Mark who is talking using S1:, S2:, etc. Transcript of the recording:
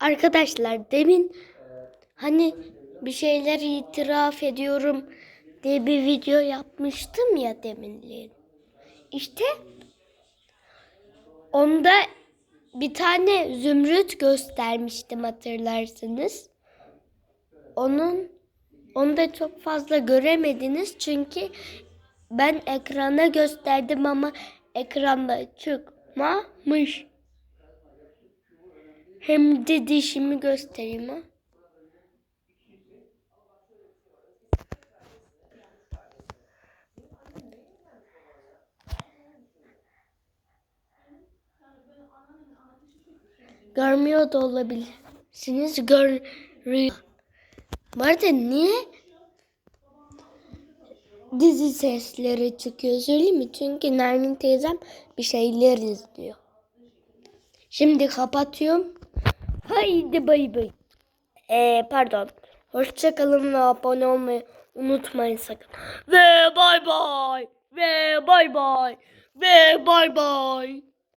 S1: Arkadaşlar demin hani bir şeyler itiraf ediyorum diye bir video yapmıştım ya deminleyin. İşte onda bir tane zümrüt göstermiştim hatırlarsınız. Onun onu da çok fazla göremediniz çünkü ben ekrana gösterdim ama ekranda çıkmamış. Hem de dişimi göstereyim ha. Görmüyor da olabilirsiniz. Görüyor. Bu arada niye dizi sesleri çıkıyor söyleyeyim mi? Çünkü Nermin teyzem bir şeyler izliyor. Şimdi kapatıyorum. Haydi bay bay. Ee, pardon. Hoşçakalın ve abone olmayı unutmayın sakın. Ve bay bay. Ve bay bay. Ve bay bay.